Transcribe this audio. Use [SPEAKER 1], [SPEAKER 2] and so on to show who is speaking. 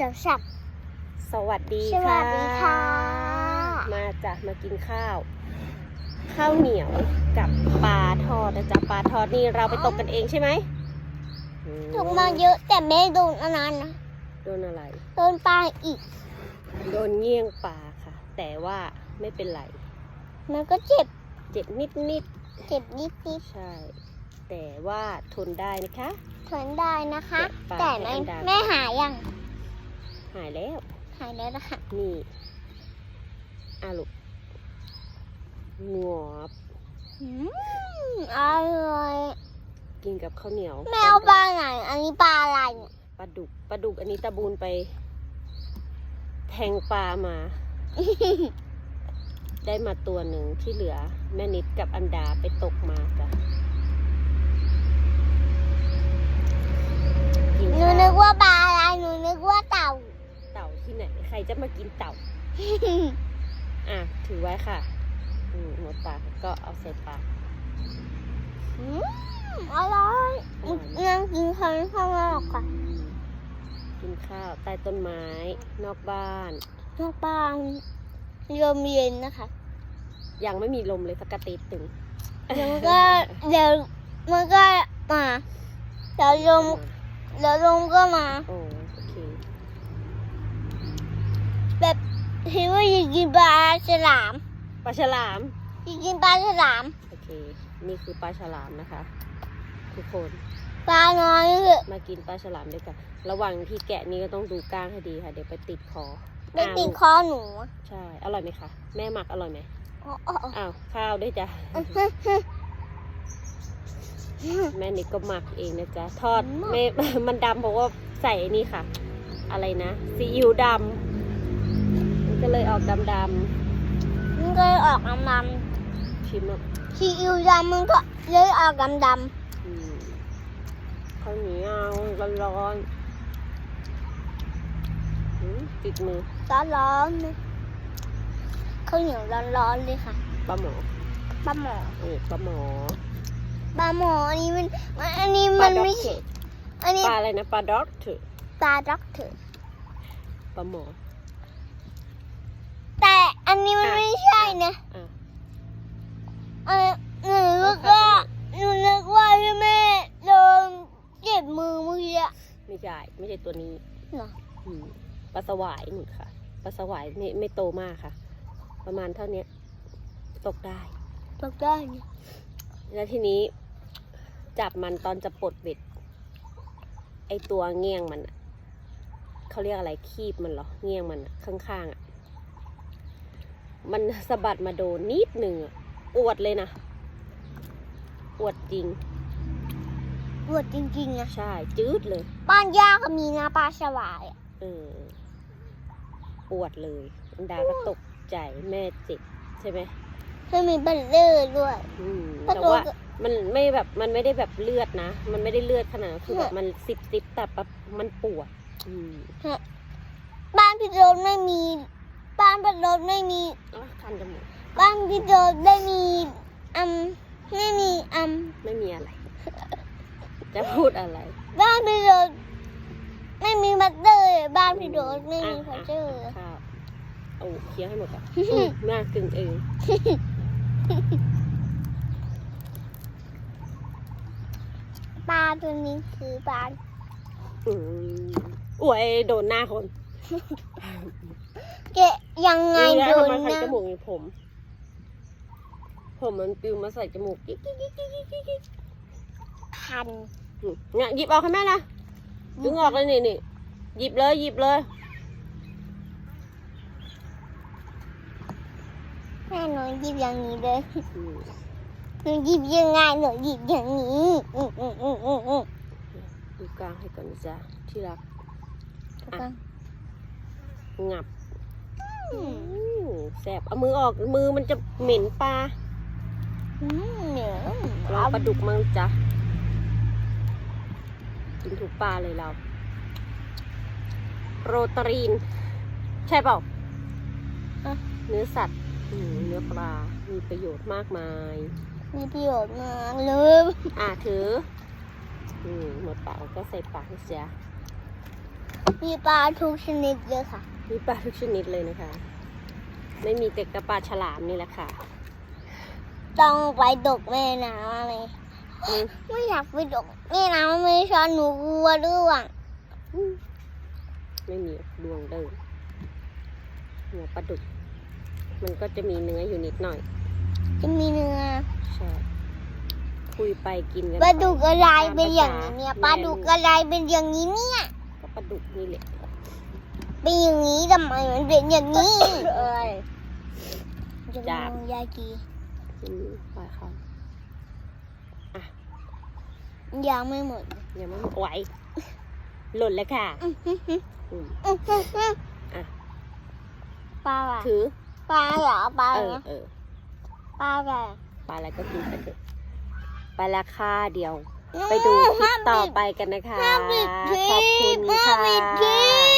[SPEAKER 1] จับสับ
[SPEAKER 2] สวัสดี
[SPEAKER 1] สวัสดีค่ะ
[SPEAKER 2] มาจ้ะมากินข้าว ข้าวเหนียวกับปลาทอดนะจ๊ะปลาทอดนี่เราไปตกกันเองใช่ไหมอื
[SPEAKER 1] ถูกมาเยอะแต่ไม่โดนอันนั้นนะ
[SPEAKER 2] โดนอะไร
[SPEAKER 1] โดนปลาอีก
[SPEAKER 2] โดนเงี้ยงปลาค่ะ แต่ว่าไม่เป็นไร
[SPEAKER 1] มันก็เจ็บ
[SPEAKER 2] เจ็บนิดนิด
[SPEAKER 1] เจ็บนิดนิด
[SPEAKER 2] ๆใช่ แต่ว่าทนได้นะคะ
[SPEAKER 1] ทนได้นะคะ
[SPEAKER 2] ปลา
[SPEAKER 1] แต่
[SPEAKER 2] ให้
[SPEAKER 1] ไม่
[SPEAKER 2] อันดา
[SPEAKER 1] แม่หายยัง
[SPEAKER 2] หายแล้ว
[SPEAKER 1] หายแล้วนะคะ
[SPEAKER 2] นี่อาลูกงวบ
[SPEAKER 1] อืมอร่อย
[SPEAKER 2] กินกับข้าวเหนียว
[SPEAKER 1] แมวปลาไหน อันนี้ปลาอะไรเนี่ย
[SPEAKER 2] ปลาดุกปลาดุกอันนี้ตะบูนไป แทงปลามา ได้มาตัวหนึ่งที่เหลือ แม่นิดกับอันดาไปตกมาจ้ะกิน
[SPEAKER 1] หนู
[SPEAKER 2] ข้าว
[SPEAKER 1] นึกว่าปลาอะไรหนูนึกว่าเต่า
[SPEAKER 2] เต่าที่ไหน ใค รจะมากินเต่า อะ ถือไว้ค่ะอืมหมดปากก็เอาใส่ปาก
[SPEAKER 1] อืมอร่อย
[SPEAKER 2] อร่อยไหม
[SPEAKER 1] นั่งกินข้าวข้างนอกค่ะ
[SPEAKER 2] อืมกินข้าวใต้ต้นไม้ นอกบ้าน
[SPEAKER 1] นอกบ้านลมเย็นนะคะ
[SPEAKER 2] ยังไม่มีลมเลยสักกระติดหนึ่ง
[SPEAKER 1] เดี๋ยวมันก็เดี๋ยวมันก็มาเดี๋ยวลมเดี๋ยวลมก็มา
[SPEAKER 2] โอ้โอเค
[SPEAKER 1] แบบคิดว่าจะ กินปลาฉลาม
[SPEAKER 2] ปลาฉลาม
[SPEAKER 1] จะกินปลาฉลาม
[SPEAKER 2] โอเค นี่คือปลาฉลามนะคะ ทุกคน
[SPEAKER 1] ปลาน้อยเลย
[SPEAKER 2] มากินปลาฉลามด้วยกัน ระหว่างที่แกะนี่ก็ต้องดูก้างให้ดีค่ะ เดี๋ยวไปติดคอ
[SPEAKER 1] ไปติดคอหนูอะ
[SPEAKER 2] ใช่ อร่อยไหมคะ แม่หมักอร่อยไหม
[SPEAKER 1] อ๋ออ๋ออ๋อ
[SPEAKER 2] อ้าวข้าวด้วยจ้ะแม่นิดก็หมักเองนะจ๊ะ ทอดไม่มันดำเพราะว่าใส่ไอ้นี่ค่ะ อะไรนะซีอิ๊วดำมันก็ เลยออกดำด
[SPEAKER 1] มันก็ออกดำดำ
[SPEAKER 2] ชิมอะำ
[SPEAKER 1] ซีอิ๊วดำมันก็เลยออกดำด
[SPEAKER 2] อืมข้าวเหนียวร้อนๆอืมติดมือำ
[SPEAKER 1] ร้อนร้อนๆนะข้าวเหนียวร้อนร้อนๆเลยค่ะ
[SPEAKER 2] ปลาหมอ
[SPEAKER 1] ปลาหมอ
[SPEAKER 2] เออปลาหมอ
[SPEAKER 1] ปลาหมออันนี้มันอันนี้
[SPEAKER 2] ป
[SPEAKER 1] มั
[SPEAKER 2] ลานด็อก
[SPEAKER 1] ไม่
[SPEAKER 2] เตอ
[SPEAKER 1] ใช่
[SPEAKER 2] ร์
[SPEAKER 1] อันนี้
[SPEAKER 2] ปลาอะไรนะปลาด็อกเตอร์
[SPEAKER 1] ปลาด็อกเตอร์
[SPEAKER 2] ปลาหมอ
[SPEAKER 1] แต่ อันนี้มัน
[SPEAKER 2] อะ
[SPEAKER 1] ไม่ใช่นะ
[SPEAKER 2] อะ
[SPEAKER 1] เออหนูนึกว่าหนูนึกว่าที่แม่โดนเจ็บมือเมื่อกี้อะ
[SPEAKER 2] ไม่ใช่ไม่ใช่ตัวนี้
[SPEAKER 1] เหรอ
[SPEAKER 2] อืมปลาสวายนู่นค่ะปลาสวายไม่ไม่โตมากค่ะ ประมาณเท่าเนี้ยตกได้
[SPEAKER 1] ตกได้เนี่ย
[SPEAKER 2] แล้วทีนี้ จับมันตอนจะปลดเบ็ดไอตัวเงี้ยงมันอะเขาเรียกอะไรคีบมันเหรอเงี้ยงมันอะข้างๆอะ มันสะบัดมาโดนนิดหนึ่งอะอวดเลยนะอวดจริง
[SPEAKER 1] ปวดจริงๆนะ
[SPEAKER 2] ใช่ จืดเลย
[SPEAKER 1] บ้านย่าก็มีนะปลาสวายอะ
[SPEAKER 2] เอออวดเลยอันดาก็ตกใจแม่เจ็บใช่ไหม
[SPEAKER 1] ไม่มีบัลเลอร์ด้วย
[SPEAKER 2] อืม
[SPEAKER 1] ประ
[SPEAKER 2] แต่
[SPEAKER 1] ตู
[SPEAKER 2] ว่ามันไม่แบบมันไม่ได้แบบเลือดนะ มันไม่ได้เลือดขนาดนั้นคือแบบมันซิบซิบแต่แบบมันปวด อืม
[SPEAKER 1] บ้านพี่โดนไม่มี บ้านพี่โดนไม่มี
[SPEAKER 2] อ๋อคันจมูก
[SPEAKER 1] บ้านพี่โดนไม่มีอืมไม่มีอืม
[SPEAKER 2] ไม่มีอะไร จะพูดอะไร
[SPEAKER 1] บ้านพี่โดนไม่มีบัลเลอร์บ้านพี่โดนไม่มีบัลเลอร์
[SPEAKER 2] ข้าวเอาเคี้ยวให้หมดก่อนมากกึ่งเอง
[SPEAKER 1] ปลาตัวนี้คือปลา
[SPEAKER 2] อืมอวยโดนหน้าคน
[SPEAKER 1] แกะยังไง
[SPEAKER 2] นี่
[SPEAKER 1] โด
[SPEAKER 2] นะ
[SPEAKER 1] น
[SPEAKER 2] ทำมาใส่
[SPEAKER 1] นะ
[SPEAKER 2] จมูกในผม ผมมันปลิวมาใส่จมูกกิ๊กกิ๊กกิ๊กกิ๊กกิ๊กกิ๊ก
[SPEAKER 1] คัน
[SPEAKER 2] อืมเนี่ยหยิบออกให้แม่นะดึงออกเลยนี่นี่หยิบเลยหยิบเลย
[SPEAKER 1] แม่หนูหยิบอย่างนี้เลย
[SPEAKER 2] อืม
[SPEAKER 1] หนูหยิบยังไงหนูหยิบอย่างนี้อืมอืมอืมอืมอืม
[SPEAKER 2] ดูกลางให้ก่อนนะจ๊ะที่รักงับ
[SPEAKER 1] อืม
[SPEAKER 2] อืม แสบเอามือออกมือมันจะเหม็นปลา
[SPEAKER 1] อืมเหนียว
[SPEAKER 2] ลองปลาดุกมั่งจ้ะกินถูกปลาเลยเราโปรตีน ใช่เปล่า
[SPEAKER 1] อะ
[SPEAKER 2] เนื้อสัตว์อืมเนื้อปลา มีประโยชน์มากมาย
[SPEAKER 1] มีประโยชน์มากเลย
[SPEAKER 2] อะถืออืมหมดปากแล้วก็ใส่ปากนะจ๊ะ
[SPEAKER 1] มีปลาทุกชนิดเลยค่ะ
[SPEAKER 2] มีปลาทุกชนิดเลยนะคะ ไม่มีแต่กระปลาฉลามนี่แหละค่ะ
[SPEAKER 1] ต้องไปตกแม่น้ำอะไร
[SPEAKER 2] อืม
[SPEAKER 1] ไม่อยากไปตกแม่น้ำไม่ชอบหนูกลัวด้วย
[SPEAKER 2] ไม่มีดวงเดิมหัวปลาดุก มันก็จะมีเนื้ออยู่นิดหน่อย
[SPEAKER 1] จะมีเนื้อ
[SPEAKER 2] ใช่คุยไปกินกัน
[SPEAKER 1] ปลาดุก
[SPEAKER 2] ไป
[SPEAKER 1] อะไรเป็นอย่างนี้เนี่ย
[SPEAKER 2] ตามภาษา
[SPEAKER 1] ปลาดุกอะไรเป็นอย่างนี้เนี่ย
[SPEAKER 2] ก็ปลาดุกนี่แหละ
[SPEAKER 1] เป็นอย่างนี้ทำไมมันเป็นอย่างนี้
[SPEAKER 2] เอ้ย
[SPEAKER 1] จะ
[SPEAKER 2] จ้า
[SPEAKER 1] มองยายกี
[SPEAKER 2] อืมปล่อยเขา
[SPEAKER 1] ยังไม่หมด
[SPEAKER 2] อย่ามาไหวหล่นแล้วค่ะ
[SPEAKER 1] อื้อหือหือ
[SPEAKER 2] อืม
[SPEAKER 1] อื้อหือหือ
[SPEAKER 2] อะ
[SPEAKER 1] ปลาอะไร
[SPEAKER 2] ถือ
[SPEAKER 1] ปลาเหรอปลา
[SPEAKER 2] เอ
[SPEAKER 1] อะไร
[SPEAKER 2] อ
[SPEAKER 1] นะ
[SPEAKER 2] เออ
[SPEAKER 1] ปลาอะไร
[SPEAKER 2] ปลาอะไรก็กินไปเถอะไปราคาเดียว ไปดูคลิปต่อไปกันนะคะ
[SPEAKER 1] ห้ามปิดคลิป
[SPEAKER 2] ขอบคุณ
[SPEAKER 1] ห้าม
[SPEAKER 2] ค่ะ
[SPEAKER 1] ปิดคลิป